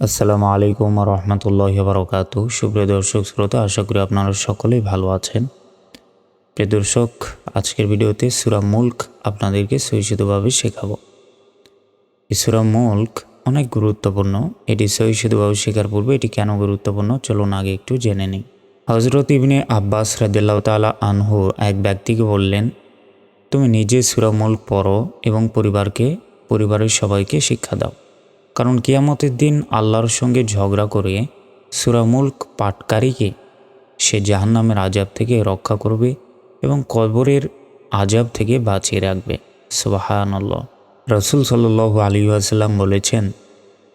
আসসালামু আলাইকুম রহমতুল্লাহ বারকাত সুপ্রিয় দর্শক, শ্রোতা, আশা করি আপনারা সকলেই ভালো আছেন। প্রিয় দর্শক, আজকের ভিডিওতে সুরা মুল্ক আপনাদেরকে সহিষ্ণুভাবে শেখাবো। এই সুরা মুল্ক অনেক গুরুত্বপূর্ণ। এটি সহিষ্ণুভাবে শেখার পূর্বে এটি কেন গুরুত্বপূর্ণ? চলুন আগে একটু জেনে নিই। হজরত ইবনে আব্বাস রাদিল্লাহ তালা আনহু এক ব্যক্তিকে বললেন, তুমি নিজে সুরা মুল্ক পড়ো এবং পরিবারকে, পরিবারের সবাইকে শিক্ষা দাও। কারণ কিয়ামতের দিন আল্লাহর সঙ্গে ঝগড়া করে সুরামুল্ক পাটকারীকে সে জাহান্নামের আজাব থেকে রক্ষা করবে এবং কবরের আজাব থেকে বাঁচিয়ে রাখবে। সুবাহানল্লাহ। রসুল সাল্লু আলী আসাল্লাম বলেছেন,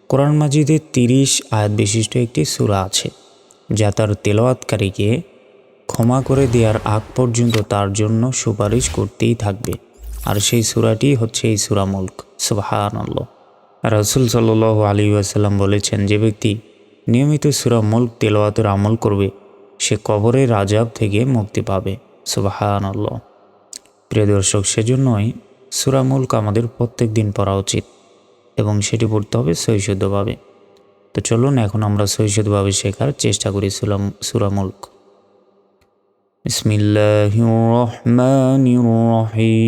কোরআন মাজিদের তিরিশ আয়াত বিশিষ্ট একটি সুরা আছে, যা তার তেলাওয়াতকারীকে ক্ষমা করে দেওয়ার আগ পর্যন্ত তার জন্য সুপারিশ করতেই থাকবে। আর সেই সুরাটি হচ্ছে এই সুরামুল্ক রাসুল সাল্ল আলী আসাল্লাম বলেছেন, যে ব্যক্তি নিয়মিত সুরা মুল্ক তেলাওয়াতের আমল করবে, সে কবরের রাজাব থেকে মুক্তি পাবে। সুবাহান প্রিয় দর্শক, সেজন্যই সুরা মুল্ক আমাদের প্রত্যেক দিন পড়া উচিত এবং সেটি পড়তে হবে সৈশুদ্ধভাবে তো চলুন, এখন আমরা সৈশুদ্ধভাবে শেখার চেষ্টা করি সুলাম সুরা মুল্ক। বিসমিল্লাহ রহমান রহিম।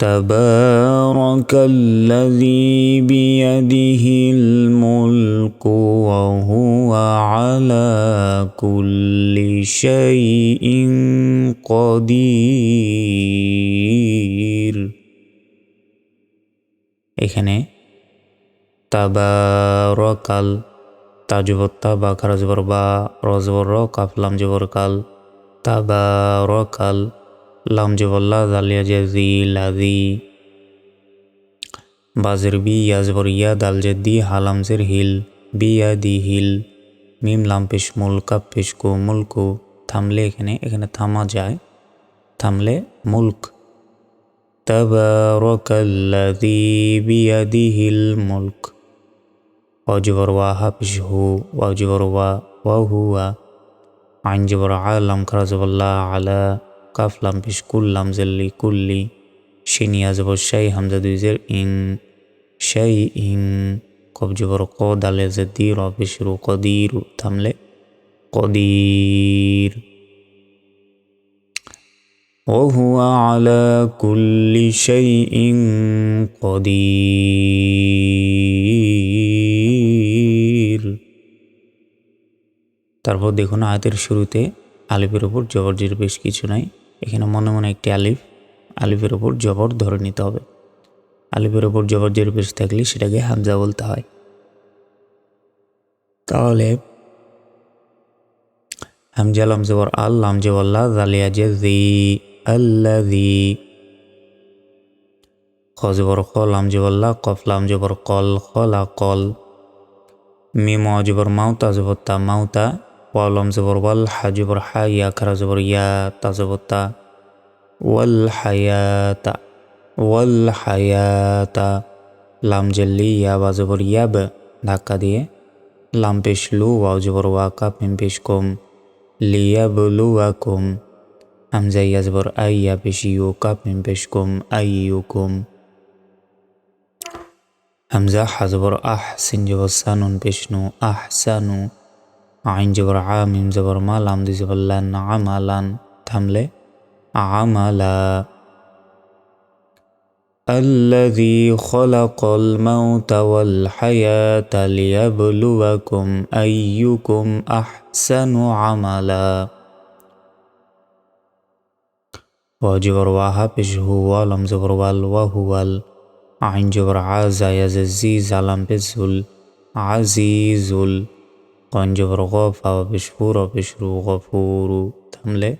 تبارك الذي بيده الملك وهو على كل شيء قدير এখানে তাবারকাল তাজবর তাবা খারাজবর বা রজবর র কাফলাম জবর কাল তাবারকাল লাম জবল্লা দালিয়া জাজি লাদি বাজের বি ইয়াজবর ইয়া দাল জেদি হালামজের হিল বিয়া দি হিল, মিম লাম মুল, কাপ পেশ মুলকু থামলে এখানে এখানে থামা যায়, থামলে মুলক। তাবারাকাল্লাযী বিয়াদিহিল মুলক। ওয়াজবর ওয়া হাফিশ হু, ওয়াজবর ওয়া ওয়া হুয়া আইন জবর আলাম খারাজবল্লাহ আলা কাফ লাম পেশ কুল্লাম জেল্লি কুল্লি শিনিয়া জবর শাই হামজা দুইজের ইং শাই ইং কব জবর ক দালে জেদি র পেশ রু কদির থামলে কদির وهو على كل شيء قدير তারপর দেখুন আয়াতের শুরুতে আলিফের ওপর জবরজির বেশ কিছু নাই এখানে মনে মনে একটি আলিফ, আলিফের ওপর জবর ধরে নিতে হবে। আলিফের ওপর জবরজির বেশ থাকলে সেটাকে হামজা বলতে হয়। তাহলে, হামজা, লাম, জবর, আল, লাম জবল্লা জালিয়া যে জি আল্লাদি খ, জবর, খ, লাম জবল্লা কফ, লাম, জবর, কল খলা কল। মিম জবর, মাউতা, জবর, তা, মাউতা ওয়ালম জবর ওয়াল হা জবর হা ইয়া খারা জবর ইয়া তা জবর তা ওয়াল হায়াতা ওয়াল হায়াতা লাম জেল্লি ইয়া বা জবর ইয়াব ধাক্কা দিয়ে লাম পেশ লু ওয়াও জবর ওয়া কাপ মিম পেশ কম লিয়া বলু ওয়া কম হামজা ইয়া জবর আই ইয়া পেশ ইউ কাপ মিম পেশ কম আই ইউ কম হামজা হাজবর আহ সিন জবর সানুন পেশনু عين جبر عامم جبر ما لام دي جبر لأن عملا تملي عملا الذي خلق الموت والحياة ليبلوكم أيكم أحسن عملا. وجبر واها بش هو؟ لم جبر وال وهو عين جبر عازا يززي لم بزل عزيز, عزيز قنجبر غفا وبشفور وبشرو غفور تملي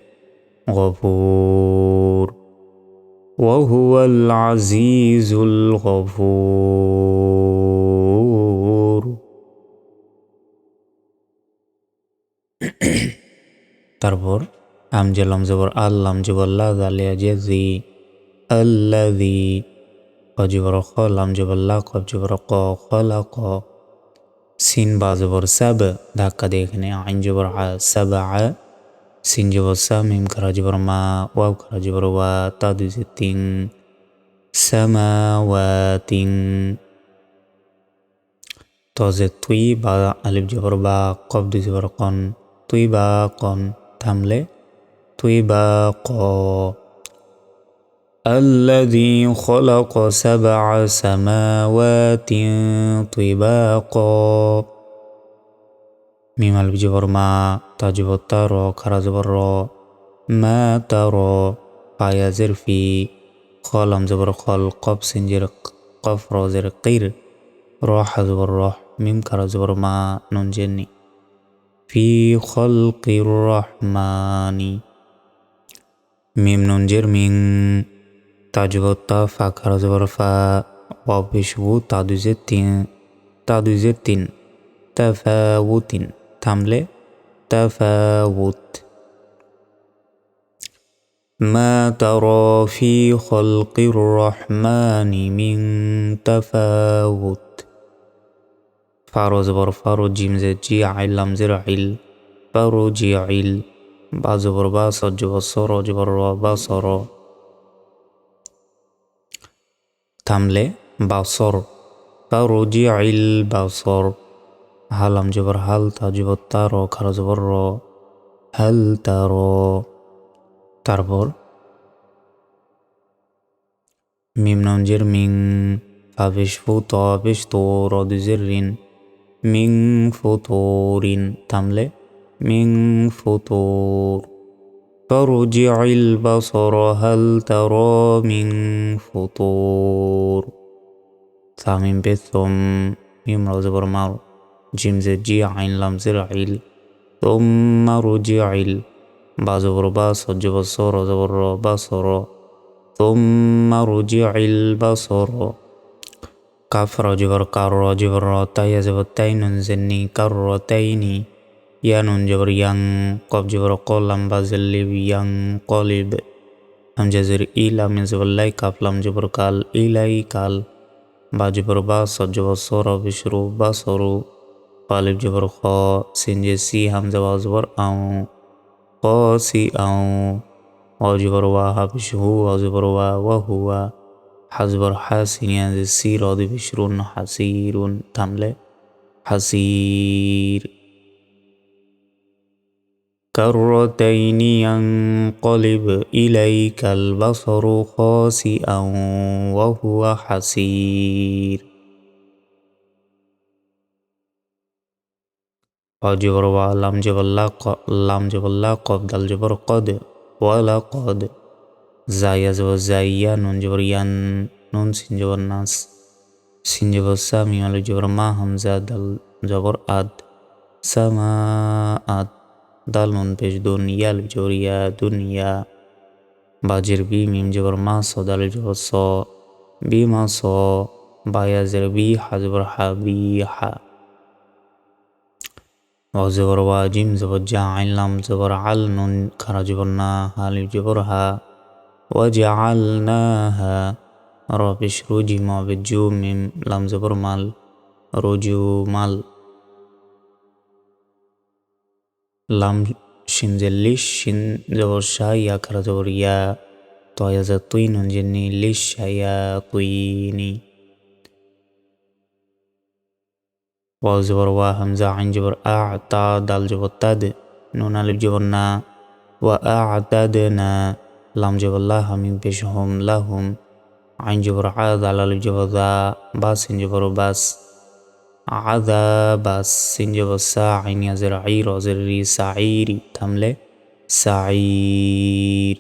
غفور وهو العزيز الغفور তারপর আমজেলাম জবর আল্লাম জবল্লা দালিয়া জেজি আল্লাদি অজবর খলাম জবল্লা কব জবর ক খলা ক সিন বা জবর সাব, ধাক্কা দিয়ে এখানে আইন জবর আ সাব আ, সিন জবর সা মিম খারা জবর মা, ওয়াও খারা জবর ওয়া, তা দুই তিন সামাওয়াতিন তজে তুই বা আলিফ জবর বা কব দুই জবর কন, তুই বা কন, থামলে তুই বা ক। الذي خلق سبع سماوات طباقا. ميم الجبر ما تجب الترى كرز بر ما ترى فيا زرفي خالم زبر خال قب سنجر قفر زر قير روح زبر روح ميم كرز بر ما ننجني في خلق الرحمن ميم ننجر من تعجبت فكر زرفا وبشو تعدزت تعدزت تفاوت تملي تفاوت. ما ترى في خلق الرحمن من تفاوت؟ فارو زبر فارو جيم زد جي عيل لام زر عيل فارو جي عيل. بعض زبر باصر جبر صورو جبر باصرو থামলে বাসর বা রোজি আইল বাসর হালাম জবর হাল তা জবর তার, খারা জবর র, হাল তার তারপর মিম নঞ্জের মিং ফাবেশ ফু তবেশ তো রদিজের ঋণ। মিং ফোতরিন থামলে মিং ফোতর فارجع البصر هل ترى من فطور؟ ثامن بثم ميم رزبر مار. جيم جي عين لام زر عيل. ثم رجع باس جب صور زبر بصر. ثم رجع البصر كاف رجبر كار رجبر تاي زبر تاين زني كرتين ইয়ানুন জবর ইয়াং কব জবর কলাম বাজেলিব ইয়াং কলিব হামজাজের ইলাম জবল্লাই কাফলাম জবর কাল ইলাই কাল বা জবর বা সজবর সর বিশরু বা সরু পালিব জবর খ সিনজে সি হামজা বা জবর আউ খ সি আউ অজবর ওয়া হাবিশ হু অজবর ওয়া ওয়া হুয়া হাজবর হাসিনিয়া যে সি রদ বিশরুন হাসিরুন থামলে হাসির كرتين ينقلب إليك البصر خاسئا وهو حسير جبر لام جبر لا لام جبر لا قب دل جبر قد ولا قد زايا جبر زايا نون جبر ين نون سين جبر ناس سين جبر سامي جبر ما همزة دل جبر أد سماء দাল নুন পেশ দুন ইয়াল জোরিয়া দুনিয়া বাজের বি মিম জবর মা স দাল জবর স বি মা স বায়াজের বি হাজবর হা বি হা وزبر واجم زبر جاعل لام زبر عل نون خرج برنا حال جبرها وجعلناها رابش روجي ما بجو ميم لام زبر مال رجو লাম যে লিশ শিন জবর শাহ ইয়া খারা জবর ইয়া তয়া যা তুই নুন জেনি লিশ ইয়া তুইনি ওয়াও জবর ওয়া হামজা আইন জবর আ তা দাল জবর তাদ নুন আলিফ জবর না ওয়া আ তাদ না লাম জবর লা হামিম পেশ হোম লা হুম আইন জবর আ দাল আলিফ জবর দা বাস হিন জবর বাস عذاب السنجب الساعين يزرعي رزري سعيري تملي سعير.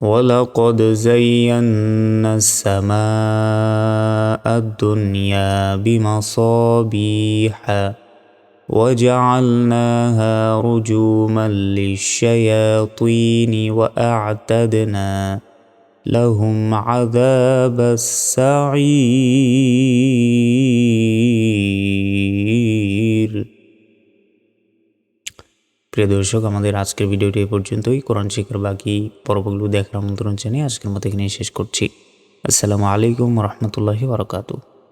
ولقد زينا السماء الدنيا بمصابيح وجعلناها رجوما للشياطين وأعتدنا لهم عذاب السعير প্রিয় দর্শক আমাদের আজকের ভিডিওটি এ পর্যন্তই কোরআন শিখার বাকি পর্বগুলো দেখার আমন্ত্রণ জানিয়ে আজকের মতো এখানে শেষ করছি আসসালামু আলাইকুম রহমতুল্লাহি বারকাতু